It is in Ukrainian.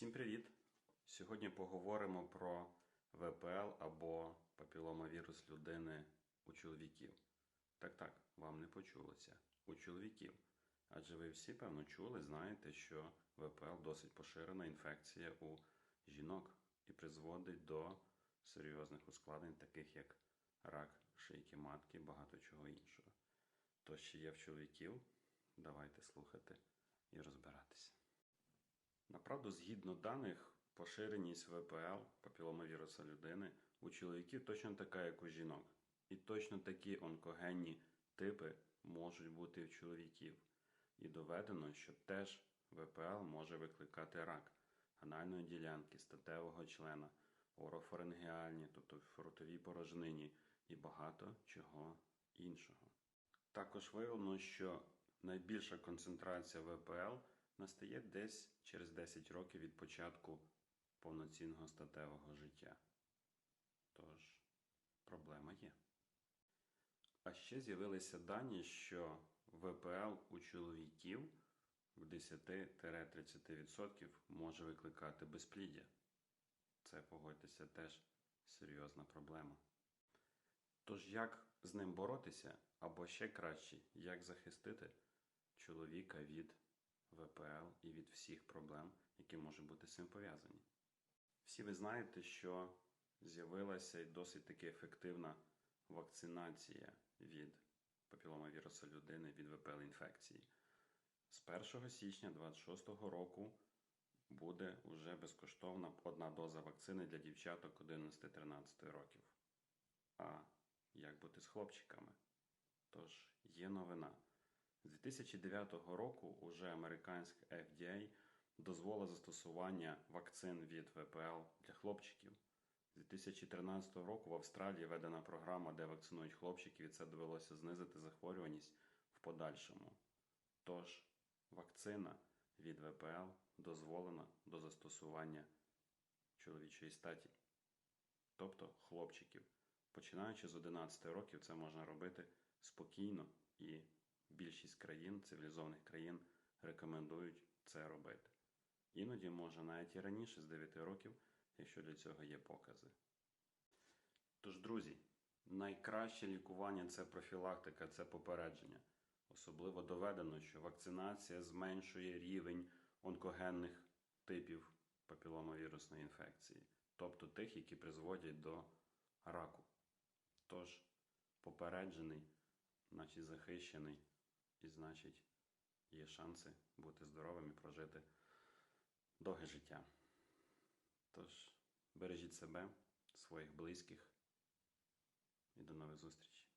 Всім привіт! Сьогодні поговоримо про ВПЛ або папіломавірус людини у чоловіків. Так, так, вам не почулося. У чоловіків. Адже ви всі, певно, чули, знаєте, що ВПЛ досить поширена інфекція у жінок і призводить до серйозних ускладнень, таких як рак шийки матки, багато чого іншого. То, що є в чоловіків, давайте слухати і розбиратися. Направду, згідно даних, поширеність ВПЛ, папіломавіруса людини, у чоловіків точно така, як у жінок. І точно такі онкогенні типи можуть бути в чоловіків. І доведено, що теж ВПЛ може викликати рак анальної ділянки, статевого члена, орофарингеальні, тобто в порожнині і багато чого іншого. Також виявлено, що найбільша концентрація ВПЛ настає десь через 10 років від початку повноцінного статевого життя. Тож, проблема є. А ще з'явилися дані, що ВПЛ у чоловіків в 10-30% може викликати безпліддя. Це, погодьтеся, теж серйозна проблема. Тож, як з ним боротися, або ще краще, як захистити чоловіка від ВПЛ і від всіх проблем, які можуть бути з цим пов'язані? Всі ви знаєте, що з'явилася й досить таки ефективна вакцинація від папіломавіруса людини від ВПЛ інфекції. З 1 січня 2026 року буде вже безкоштовна одна доза вакцини для дівчаток 11-13 років. А як бути з хлопчиками? Тож є новина. З 2009 року уже американська FDA дозволила застосування вакцин від ВПЛ для хлопчиків. З 2013 року в Австралії введена програма, де вакцинують хлопчиків, і це довелося знизити захворюваність в подальшому. Тож, вакцина від ВПЛ дозволена до застосування чоловічої статі, тобто хлопчиків. Починаючи з 11 років, це можна робити спокійно, і більшість країн, цивілізованих країн, рекомендують це робити. Іноді можна навіть і раніше з 9 років, якщо для цього є покази. Тож, друзі, найкраще лікування це профілактика, це попередження. Особливо доведено, що вакцинація зменшує рівень онкогенних типів папіломовірусної інфекції, тобто тих, які призводять до раку. Тож, попереджений, значить захищений, і значить є шанси бути здоровим і прожити довге життя. Тож, бережіть себе, своїх близьких і до нових зустрічей.